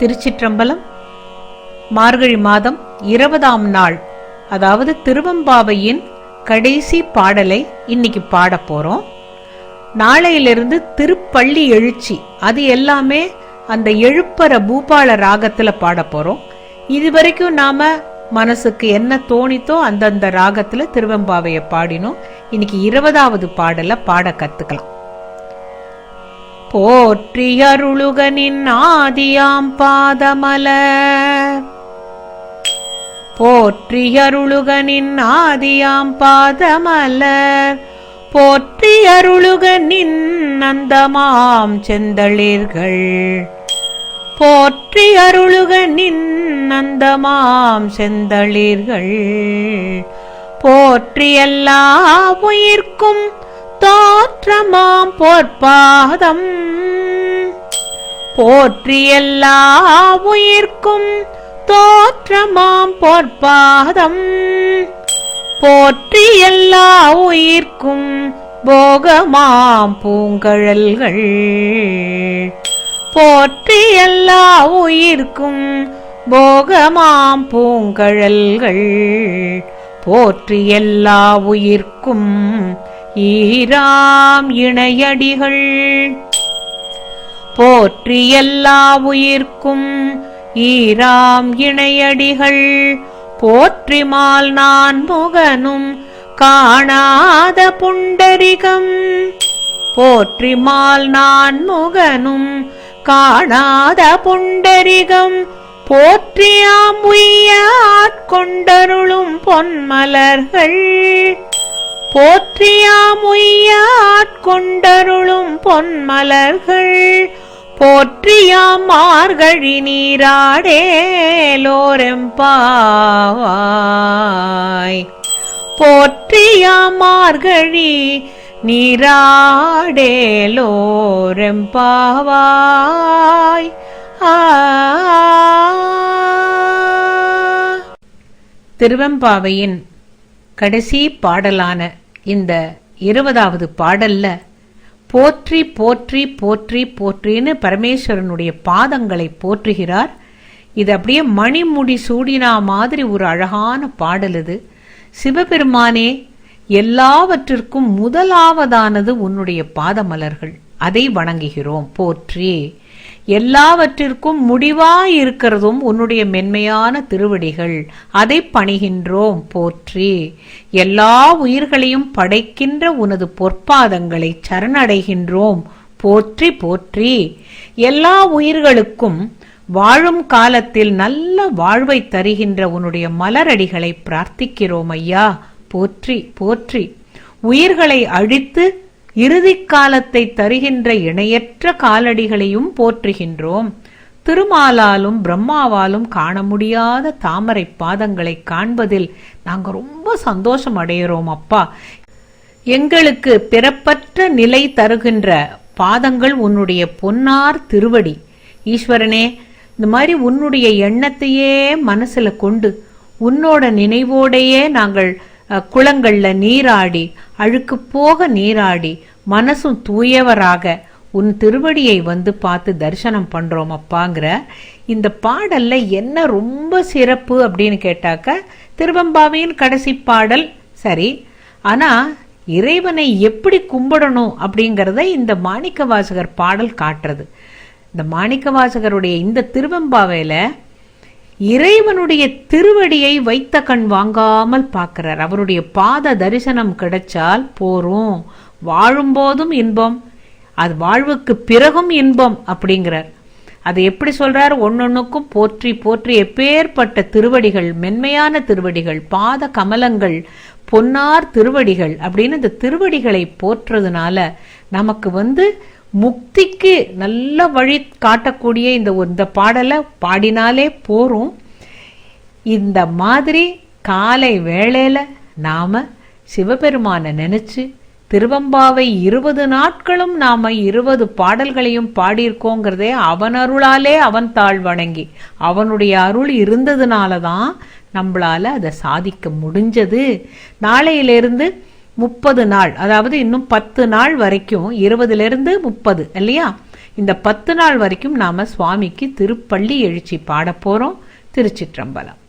திருச்சிற்றம்பலம் மார்கழி மாதம் இருபதாம் நாள். அதாவது திருவம்பாவையின் கடைசி பாடலை இன்னைக்கு பாட போறோம். நாளையிலிருந்து திருப்பள்ளி எழுச்சி அது எல்லாமே அந்த எழுப்பற பூபால ராகத்துல பாட போறோம். இது வரைக்கும் நாம மனசுக்கு என்ன தோணித்தோ அந்தந்த ராகத்துல திருவம்பாவைய பாடினோம். இன்னைக்கு இருபதாவது பாடலை பாட கத்துக்கலாம். போற்றியருளுகனின் ஆதியாம் பாதமல போற்றியருளுகனின் ஆதியாம் பாதமலர். போற்றியருளுகனின் நந்தமாம் செந்தளிர்கள். போற்றியருளுகனின் நந்தமாம் செந்தளிர்கள். போற்றி எல்லா உயிர்க்கும் தோற்றமாம் பொற்பாதம். போற்றி எல்லா உயிர்க்கும் தோற்றமாம் பொற்பாதம். போற்றி எல்லா உயிர்க்கும் போகமாம் பூங்கழல்கள். போற்றி எல்லா உயிர்க்கும் போகமாம் பூங்கழல்கள். போற்றி எல்லா உயிர்க்கும் ஈராம் இணையடிகள். போற்றி எல்லா உயிர்க்கும் ஈராம் இணையடிகள். போற்றிமால் நான் முகனும் காணாத புண்டரிகம். போற்றிமால் நான் முகனும் காணாத புண்டரிகம். போற்றியாம் உய்ய ஆட்கொண்டருளும் பொன்மலர்கள். போற்றியாம் பொன்மலர்கள் போற்றியாம் மார்கழி நீராடேலோரெம்பாவாய் போற்றியாம் மார்கழி நீராடேலோரெம்பாவாய். ஆ. திருவெம்பாவையின் கடைசி பாடலான இந்த இருபதாவது பாடல்ல போற்றி போற்றி போற்றி போற்றின்னு பரமேஸ்வரனுடைய பாதங்களை போற்றுகிறார். இது அப்படியே மணிமுடி சூடினா மாதிரி ஒரு அழகான பாடல் இது. சிவபெருமானே எல்லாவற்றிற்கும் முதலாவதானது உன்னுடைய பாதமலர்கள். அதை வணங்குகிறோம். போற்றி. எல்லாவற்றிற்கும் முடிவாய் இருக்கிறதும் உன்னுடைய மென்மையான திருவடிகள். அதை பணிகின்றோம் போற்றி. எல்லா உயிர்களையும் படைக்கின்ற உனது பொற்பாதங்களை சரணடைகின்றோம். போற்றி போற்றி. எல்லா உயிர்களுக்கும் வாழும் காலத்தில் நல்ல வாழ்வை தருகின்ற உன்னுடைய மலரடிகளை பிரார்த்திக்கிறோம் ஐயா. போற்றி போற்றி. உயிர்களை அழித்து இறுதி காலத்தை தருகின்ற இணையற்ற காலடிகளையும் போற்றுகின்றோம். திருமாலாலும் பிரம்மாவாலும் காண முடியாத தாமரை பாதங்களை காண்பதில் நாங்க ரொம்ப சந்தோஷம் அடைகிறோம் அப்பா. எங்களுக்கு பிறப்பற்ற நிலை தருகின்ற பாதங்கள் உன்னுடைய பொன்னார் திருவடி. ஈஸ்வரனே இந்த மாதிரி உன்னுடைய எண்ணத்தையே மனசுல கொண்டு உன்னோட நினைவோடையே நாங்கள் அஹ், குளங்கள்ல நீராடி அழுக்கு போக நீராடி மனசும் தூயவராக உன் திருவடியை வந்து பார்த்து தரிசனம் பண்ணுறோம் அப்பாங்கிற இந்த பாடலில் என்ன ரொம்ப சிறப்பு அப்படின்னு கேட்டாக்க திருவம்பாவையின் கடைசி பாடல் சரி ஆனால் இறைவனை எப்படி கும்பிடணும் அப்படிங்கிறத இந்த மாணிக்க வாசகர் பாடல் காட்டுறது. இந்த மாணிக்க வாசகருடைய இந்த திருவம்பாவையில் இறைவனுடைய திருவடியை வைத்த கண் வாங்காமல் பார்க்கிறார். அவருடைய பாத தரிசனம் கிடைச்சால் போரும் வாழும்போதும் இன்பம் அது வாழ்வுக்கு பிறகும் இன்பம் அப்படிங்கிறார். அதை எப்படி சொல்றார்? ஒன்னொன்னுக்கும் போற்றி போற்றி எப்பேற்பட்ட திருவடிகள் மென்மையான திருவடிகள் பாத கமலங்கள் பொன்னார் திருவடிகள் அப்படின்னு இந்த திருவடிகளை போற்றுறதுனால நமக்கு வந்து முக்திக்கு நல்ல வழி காட்டக்கூடிய இந்த இந்த பாடலை பாடினாலே போரும் இந்த மாதிரி காலை வேளையில் நாம சிவபெருமானை நினைச்சு திருவம்பாவை இருபது நாட்களும் நாம இருபது பாடல்களையும் பாடியிருக்கோங்கிறதே அவன் அருளாலே அவன் தாழ் வணங்கி. அவனுடைய அருள் இருந்ததுனால தான் நம்மளால அதை சாதிக்க முடிஞ்சது. நாளையிலிருந்து முப்பது நாள். அதாவது இன்னும் பத்து நாள் வரைக்கும் இருபதுல இருந்து முப்பது இல்லையா? இந்த பத்து நாள் வரைக்கும் நாம சுவாமிக்கு திருப்பள்ளி எழுச்சி பாட போறோம். திருச்சிற்றம்பலம்.